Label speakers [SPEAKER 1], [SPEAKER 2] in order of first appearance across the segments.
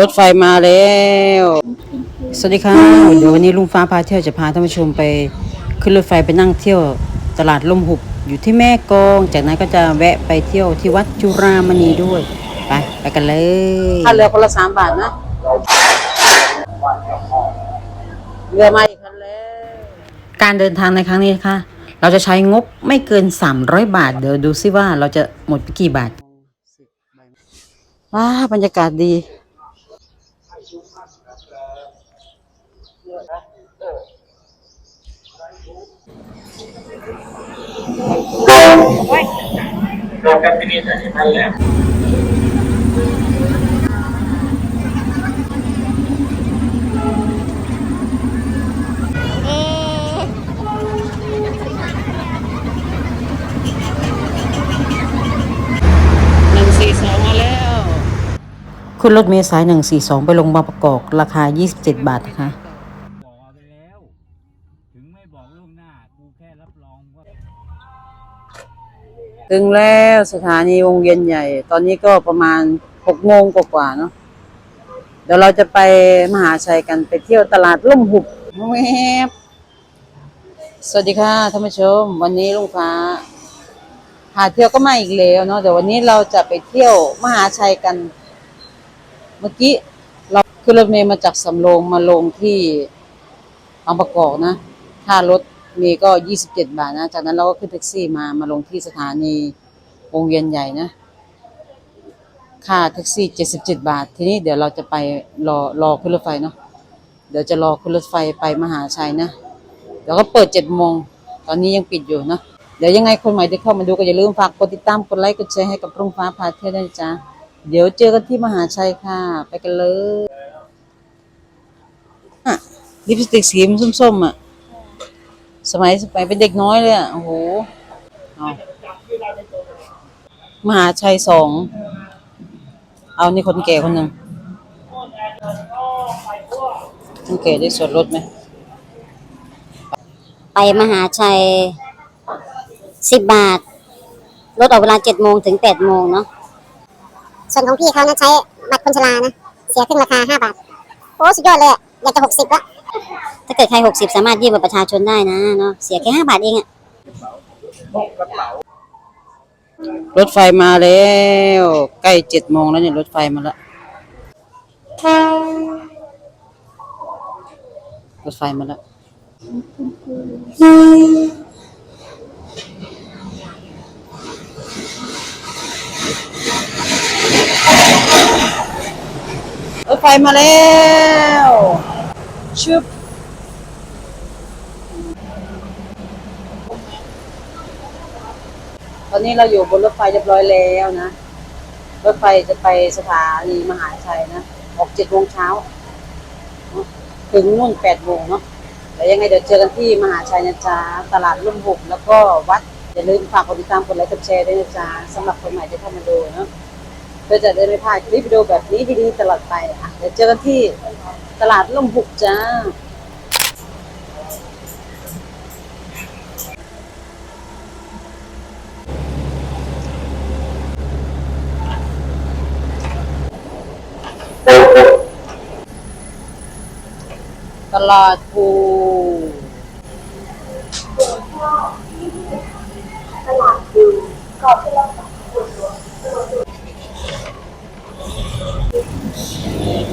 [SPEAKER 1] รถไฟมาแล้ว สวัสดีค่ะ เดี๋ยววันนี้ลุงฟ้าพาเที่ยวจะพาท่านผู้ชมไป ขึ้นรถไฟไปนั่งเที่ยวตลาดลมหุบอยู่ที่แม่กอง จากนั้นก็จะแวะไปเที่ยวที่วัดจุรามณีด้วย ไปไปกันเลยค่าเรือคนละสามบาทนะ เรือมาอีกคันแล้ว การเดินทางในครั้งนี้นะคะ เราจะใช้งบไม่เกิน 300 บาท เดี๋ยวดูซิว่าเราจะหมดไปกี่บาทว้าบรรยากาศดี
[SPEAKER 2] กันที่นี่แต่ท่านแหละ
[SPEAKER 1] หนึ่งสี่สองมาแล้วขึ้นรถเมล์สายหนึ่งสี่สองไปลงบางประกอบราคา 27 บาทนะคะ
[SPEAKER 2] ถึงแล้
[SPEAKER 1] วสถานีวงเวียนใหญ่ ตอนนี้ก็ประมาณหกโมงกว่าๆเนาะเดี๋ยวเราจะไปมหาชัยกันไปเที่ยวตลาดล่มหุบแวบสวัสดีค่ะท่านผู้ชม วันนี้ลุงฟ้าหาเที่ยวก็มาอีกแล้วเนาะแต่วันนี้เราจะไปเที่ยวมหาชัยกัน เมื่อกี้เราขึ้นรถเมล์มาจากสำโรงมาลงที่บางประกอบนะค่ารถ มล์ก็ยี่สิบเจ็ดบาทนะ จากนั้นเราก็ขึ้นแท็กซี่มามาลงที่สถานีวงเวียนใหญ่นะ ค่าแท็กซี่เจ็ดสิบเจ็ดบาท ทีนี้เดี๋ยวเราจะไปรอรอขึ้นรถไฟเนาะเดี๋ยวจะรอขึ้นรถไฟไปมหาชัยนะเดี๋ยวก็เปิดเจ็ดโมงตอนนี้ยังปิดอยู่เนาะเดี๋ยวยังไงคนใหม่ที่เข้ามาดูก็อย่าลืมฝากกดติดตามกดไลค์กดแชร์ให้กับรุ่งฟ้าพาเที่ยวด้วยจ๊ะเดี๋ยวเจอกันที่มหาชัยค่ะ ไปกันเลยลิปสติกสีมส้มๆอะ สมัยสมัยเป็นเด็กน้อยเลยอะโอ้โหมหาชัยสอง เอานี่คนแก่คนหนึ่งคนแก่ได้ส่วนลดไหม
[SPEAKER 3] ไปมหาชัยสิบบาท รถออกเวลาเจ็ดโมงถึงแปดโมงเนาะ
[SPEAKER 4] ส่วนของพี่เขานะใช้บัตรคนชรานะ เสียครึ่งราคาห้าบาท โอ้ สุดยอดเลย อยากจะหกสิบละ
[SPEAKER 3] ถ้าเกิดใครหกสิบสามารถยื่นบัตรประชาชนได้นะเนาะเสียแค่ห้าบาทเองอะ
[SPEAKER 1] รถไฟมาแล้ว ใกล้เจ็ดโมงแล้วเนี่ยรถไฟมาแล้วรถไฟมาแล้วรถไฟมาแล้ว ชึบตอนนี้เราอยู่บนรถไฟเรียบร้อยแล้วนะ รถไฟจะไปสถานีมหาชัยนะ ออกเจ็ดโมงเช้า ถึงนู่นแปดโมงเนาะแล้วยังไงเดี๋ยวเจอกันที่มหาชัยนะจ๊ะ ตลาดลุ่มหุบแล้วก็วัด อย่าลืมฝากกดติดตามกดไลค์กดแชร์ด้วยนะจ๊ะสำหรับคนใหม่ที่เข้ามาดูเนาะ เพื่อจะได้ไม่พลาดคลิปวิดีโอแบบนี้ดีๆตลอดไปอะเดี๋ยวเจอกันที่ตลาดลุ่มหุบจ้าตลาดภู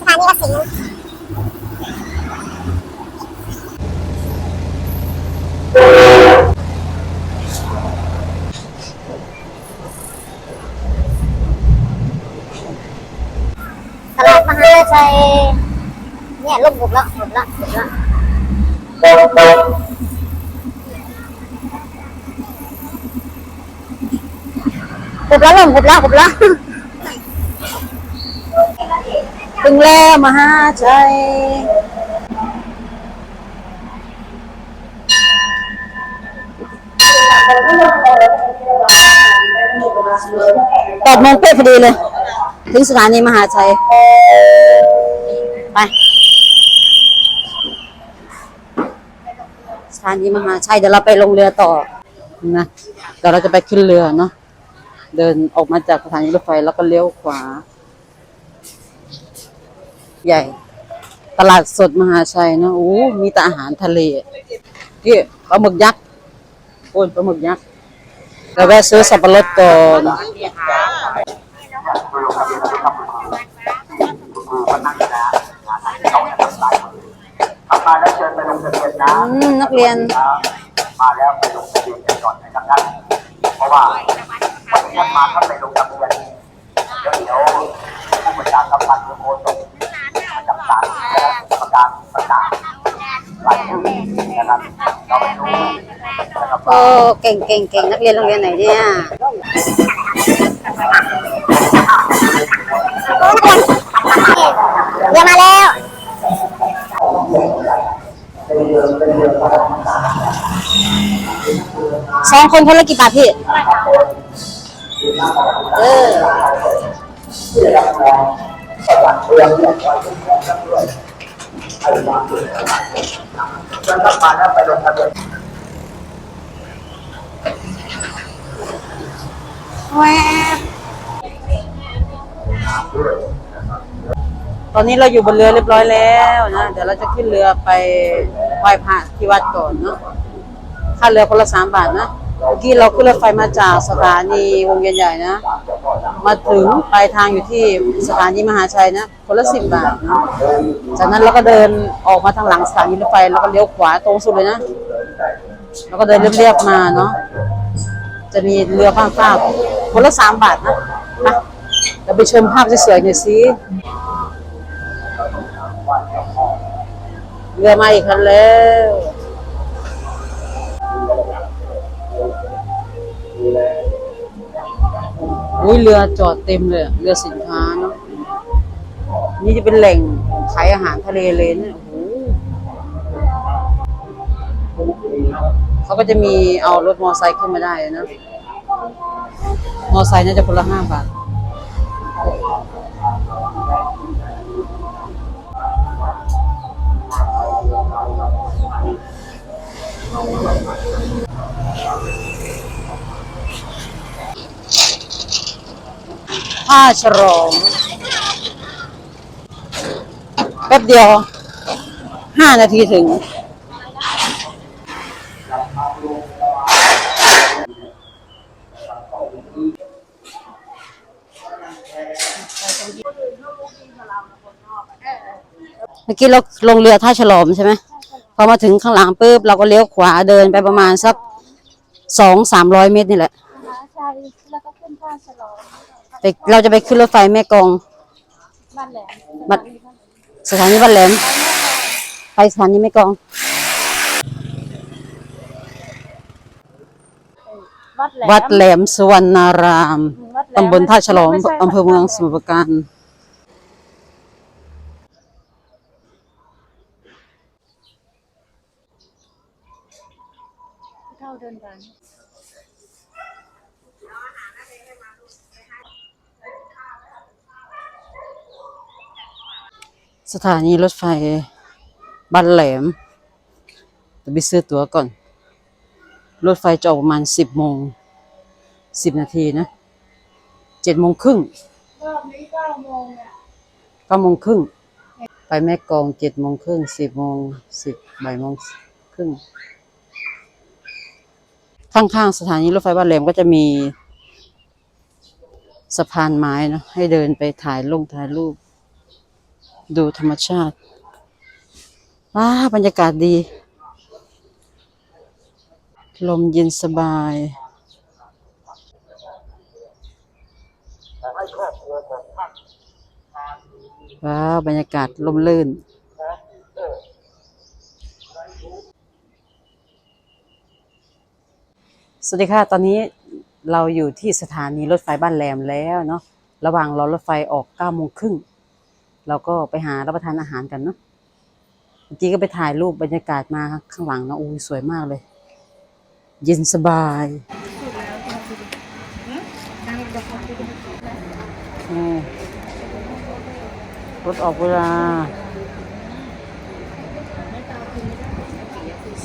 [SPEAKER 4] สถานีวัดสิงห์นะ ตลาดมหาชัย เนี่ยลุ่มหุบแล้วหุบแล้วหุบแล้วหุบแล้วลุ่มหุบแล้วหุบแล้ว
[SPEAKER 1] ถึงแล้วมหาชัยแปดโมงเป๊ะพอดีเลย
[SPEAKER 3] ถึงสถานีมหาชัย ไป สถานีมหาชัยเดี๋ยวเราไปลงเรือต่อ
[SPEAKER 1] นะเดี๋ยวเราจะไปขึ้นเรือเนาะเดินออกมาจากสถานีรถไฟแล้วก็เลี้ยวขวา ใหญ่ ตลาดสดมหาชัยเนาะโอ้มีแต่อาหารทะเลนี่ปลาหมึกยักษ์โอ้ยปลาหมึกยักษ์เราแวะซื้อสับปะรดก่อน
[SPEAKER 5] มาแล้วเชิญ ลงทะเบียนนะ
[SPEAKER 3] อืมนักเรียน
[SPEAKER 5] มาแล้วไปลงทะเบียนกันก่อนนะครับท่านเพราะว่าวันนี้มาถ้าไปลงทะเบียนเดี๋ยวเดี๋ยวผู้บัญชาการตำรวจโฆษกประจำศาลจะประกาศประกาศรายชื่อนะครับเราไม่รู้นะครับ
[SPEAKER 3] โอ้เก่งเก่งเก่งนักเรียนโรงเรียนไหนเนี่ย
[SPEAKER 4] เรือมาแล้ว
[SPEAKER 3] สองคนคนละกี่บาทพี่ เออ
[SPEAKER 5] มาแวไปลงทะเบียน
[SPEAKER 1] ตอนนี้เราอยู่บนเรือเรียบร้อยแล้วนะ เดี๋ยวเราจะขึ้นเรือไปไหว้พระที่วัดก่อนเนาะค่าเรือคนละสามบาทนะ เมื่อกี้เราขึ้นรถไฟมาจากสถานีวงเวียนใหญ่นะ มาถึงปลายทางอยู่ที่สถานีมหาชัยนะ คนละสิบบาทนะจากนั้นเราก็เดินออกมาทางหลังสถานีรถไฟแล้วก็เลี้ยวขวาตรงสุดเลยนะ แล้วก็เดินเรียบๆมาเนาะ จะมีเรือข้ามฟากคนละสามบาทนะเราไปชมภาพสวยๆหน่อยสิเรือมาอีกคันแล้ว อุ้ยเรือจอดเต็มเลยเรือสินค้าเนาะนี่จะเป็นแหล่งขายอาหารทะเลเลยเนี่ยโอ้โหเขาก็จะมีเอารถมอไซค์ขึ้นมาได้นะ มอไซค์น่าจะคนละห้าบาท ผ้าฉลองแป๊บเดียวห้านาทีถึง เมื่อกี้เราลงเรือท่าฉลอมใช่ไหมพอมาถึงข้างหลังปุ๊บเราก็เลี้ยวขวาเดินไปประมาณสักสองสามร้อยเมตรนี่แหละ
[SPEAKER 6] ใช่ แล้วก็ขึ้นท่าฉลอง
[SPEAKER 1] ไปเราจะไปขึ้นรถไฟแม่กลอง
[SPEAKER 6] บ้านแหลม
[SPEAKER 1] บัดสถานีบ้านแหลม ไปสถานีแม่กลอง
[SPEAKER 6] วัดแหลม
[SPEAKER 1] วัดแหลมสุวรรณาราม
[SPEAKER 6] วัดแหลม
[SPEAKER 1] ตำบลท่าฉลอม
[SPEAKER 6] ไใช่
[SPEAKER 1] อำเภอเมืองสมุทรปราการ
[SPEAKER 6] เท่าเดินกัน
[SPEAKER 1] สถานีรถไฟบ้านแหลมจะไปซื้อตั๋วก่อน รถไฟจะออกประมาณสิบโมงสิบนาทีนะเจ็ดโมงครึ่ง
[SPEAKER 6] รอบนี้เก้าโมงเนี่ย
[SPEAKER 1] เก้าโมงครึ่งไปแม่กองเจ็ดโมงครึ่งสิบโมงสิบบ่ายโมงครึ่งข้างๆสถานีรถไฟบ้านแหลมก็จะมีสะพานไม้นะให้เดินไปถ่ายลงถ่ายรูป ดูธรรมชาติว้าบรรยากาศดี ลมเย็นสบายว้าวบรรยากาศลมลื่น สวัสดีค่ะ ตอนนี้เราอยู่ที่สถานีรถไฟบ้านแหลมแล้วเนาะ ระหว่างรอรถไฟออกเก้าโมงครึ่ง เราก็ไปหารับประทานอาหารกันเนาะเมื่อกี้ก็ไปถ่ายรูปบรรยากาศมาข้างหลังเนาะอู้ยสวยมากเลย เย็นสบายรถออกเวลา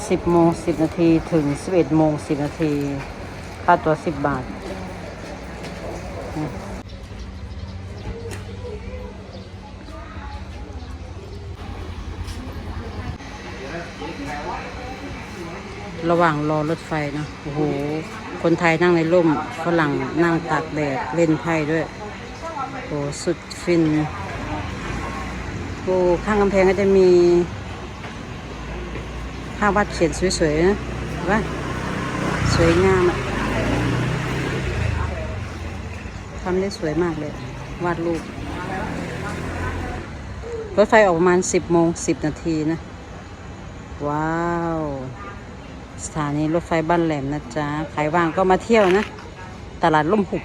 [SPEAKER 1] สิบโมงสิบนาทีถึงสิบเอ็ดโมงสิบนาทีค่าตัวสิบบาท ระหว่างรอรถไฟเนอะโอ้โห คนไทยนั่งในร่มฝรั่งนั่งตากแดดเล่นไพ่ด้วย โอ้สุดฟินโอ้ข้างกำแพงก็จะมีภาพวาดเขียนสวยๆนะเห็นปะสวยงามอะทำได้สวยมากเลย วาดรูป รถไฟออกประมาณ 10โมง10 นาทีนะ ว้าว สถานีรถไฟบ้านแหลมนะจ๊ะใครว่างก็มาเที่ยวนะ ตลาดล่มหุบ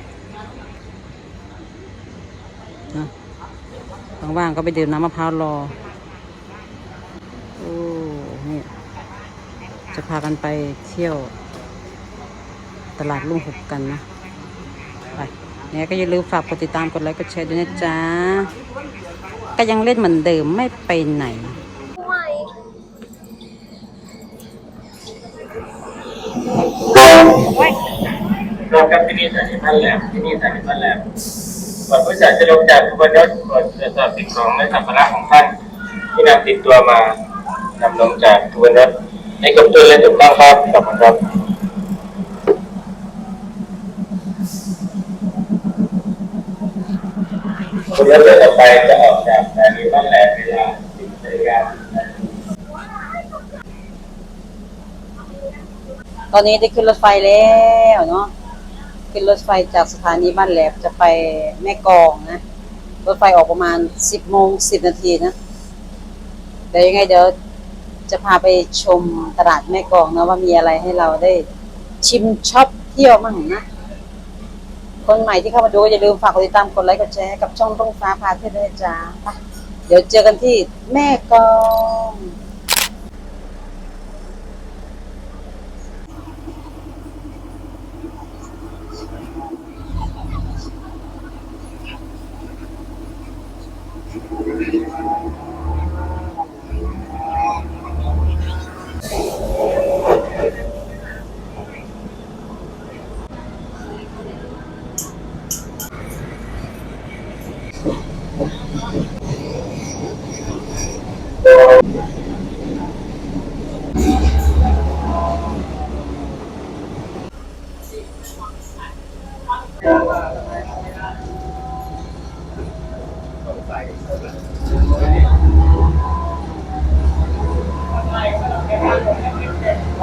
[SPEAKER 1] นะว่างๆก็ไปดื่มน้ำมะพร้าวรอ โอ้นี่จะพากันไปเที่ยว ตลาดลุ่มหุบกันนะ ไปเนี่ยก็อย่าลืมฝากกดติดตามกดไลค์กดแชร์ด้วยนะจ๊ะ ก็ยังเล่นเหมือนเดิมไม่ไปไหน
[SPEAKER 7] ลงกับที่นี่สถานีบ้านแหลมที่นี่สถานีบ้านแหลมก่อนผู้จัดจะลงจากขบวนรถตรวจตรวจสอบสิ่งของและสัมภาระของท่านที่นำติดตัวมานำลงจากขบวนรถในครบถ้วนและถูกต้องครับขอบคุณครับขบวนรถต่อไปจะออกจากสถานีบ้านแหลมเวลา10นาฬิกา
[SPEAKER 1] ตอนนี้ได้ขึ้นรถไฟแล้วเนาะ ขึ้นรถไฟจากสถานีบ้านแหลมจะไปแม่กองนะ รถไฟออกประมาณสิบโมงสิบนาทีนะ เดี๋ยวยังไงเดี๋ยวจะพาไปชมตลาดแม่กองนะว่ามีอะไรให้เราได้ชิมช็อปเที่ยวมั่งนะ คนใหม่ที่เข้ามาดูอย่าลืมฝากกดติดตามกดไลค์กดแชร์กับช่องต้องฟ้าพาเที่ยวด้วยจ้าเดี๋ยวเจอกันที่แม่กอง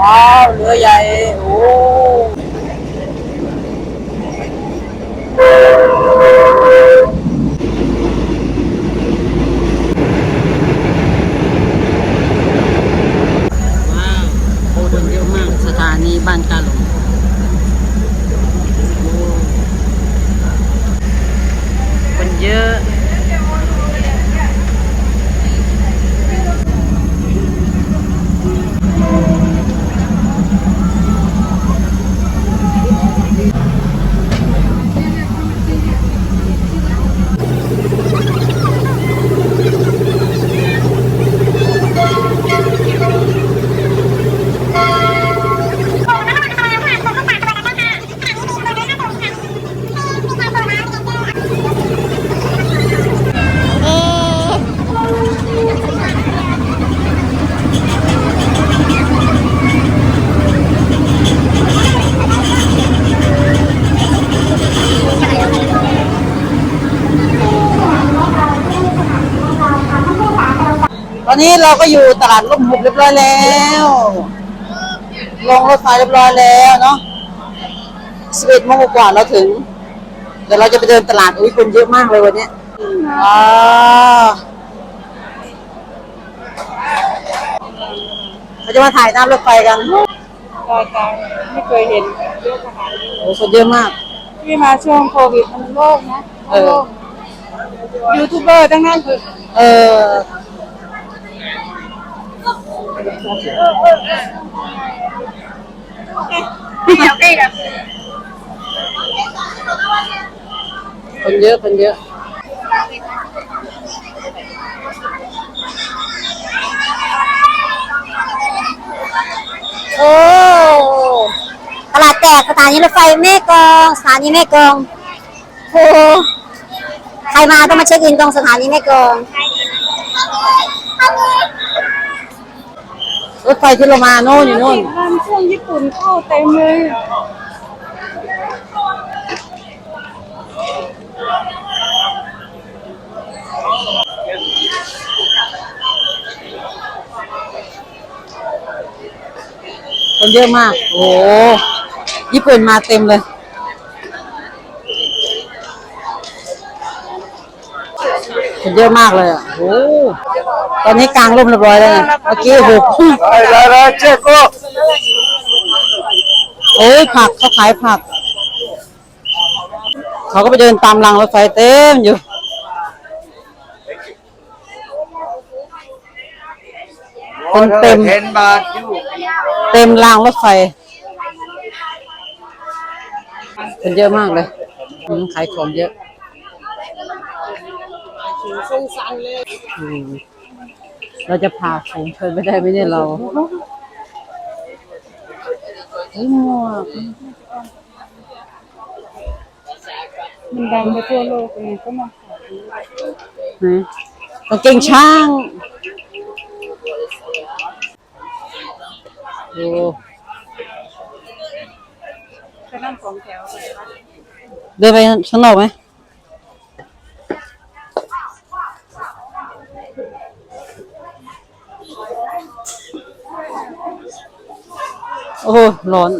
[SPEAKER 1] ว้าวเรือใหญ่โอ้ว้าวคนเยอะมากสถานีบ้านกาหลงโอ้คนเยอะ ต อนนี้เราก็อยู่ตลาดล่มหุบเรียบร้อยแล้วลงรถไฟเรียบร้อยแล้วเนาะสิบเอ็ดโมงกว่าเราถึง เดี๋ยวเราจะไปเดินตลาดอุ้ยคนเยอะมากเลยวันเนี้ยอ่าเราจะมาถ่ายน้ำรถไฟกัน
[SPEAKER 6] รายการไม่เคยเห็นเยอะขนาดนี้
[SPEAKER 1] โอ้คนเยอะมาก
[SPEAKER 6] ที่มาช่วงโควิดมันโล่งนะ
[SPEAKER 1] เออ
[SPEAKER 6] โล่งยูทูบเบอร์ทั้งนั้นคือ
[SPEAKER 1] เออ คนเยอะคนเยอะ
[SPEAKER 3] โอ้ตลาดแตกสถานีรถไฟแม่กลองสถานีแม่กลองโอ้ใครมาต้องมาเช็คอินตรงสถานีแม่กลอง
[SPEAKER 1] รถไฟที่เรามาโน่นอยู่โน่น
[SPEAKER 6] น้ำช่วงญี่ปุ่นเข้าเต็มเลย
[SPEAKER 1] คนเยอะมาก โอ้โหญี่ปุ่นมาเต็มเลย คนเยอะมากเลยอะ โอ้โห ตอนนี้กลางร่มเรียบร้อยแล้วไงเมื่อกี้โอ้โห
[SPEAKER 5] ได้ได้ได้เจ๊ก็
[SPEAKER 1] โอ้ยผักเขาขายผัก เขาก็ไปเดินตามรางรถไฟเต็มอยู่ คนเต็ม
[SPEAKER 5] เห็นบาทอยู่
[SPEAKER 1] เต็มรางรถไฟคนเยอะมากเลยอืมขายของเยอะ อืม เราจะพาฝูงชนไม่ได้ไหมเนี่ยเราเฮ้ยหมวก
[SPEAKER 6] มันดังไปทั่วโลกเลยก็มาขาย
[SPEAKER 1] ไหนกางเกงช้างโอ้
[SPEAKER 6] ไปนั่งสองแถวไป
[SPEAKER 1] เดินไปข้างนอกไหม โอ้โหร้อน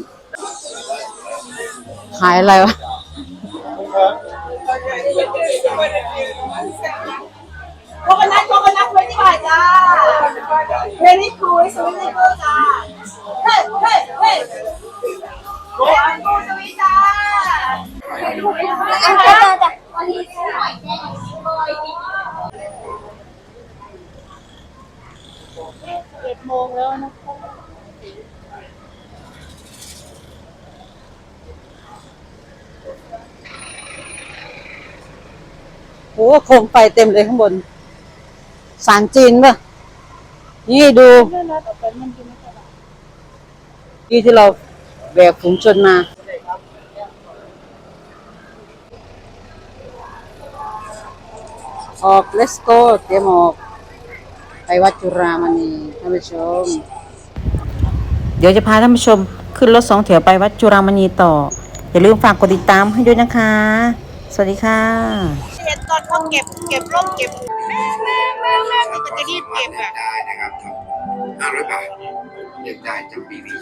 [SPEAKER 1] ขายอะไรวะ
[SPEAKER 8] โคโคนัทโคโคนัทไว้ที่บ่ายจ้าเรนี่คูสวิตเลเวอร์จ้า เฮ้ยเฮ้ยเฮ้ยโกอันกูสวิตจ้าอันกูจ้าจ้า
[SPEAKER 6] เจ็ดโมงแล้วนะ
[SPEAKER 1] โอ้โคมไฟเต็มเลยข้างบน สารจีนป่ะ นี่ดูที่ที่เราแบกฝูงชนมา ออก let's go เตรียมออก ไปวัดจุรามณีท่านผู้ชม เดี๋ยวจะพาท่านผู้ชมขึ้นรถสองแถวไปวัดจุรามณีต่อ อย่าลืมฝากกดติดตามให้ด้วยนะคะ สวัสดีค่ะ
[SPEAKER 8] เห็นตอนเขาเก็บเก็บร่มเก็บแม่แม่แม่แม่ก็จะรีบเก็บอะ
[SPEAKER 5] ได้นะครับห้าร้อยบาทเก็บได้จำปีวี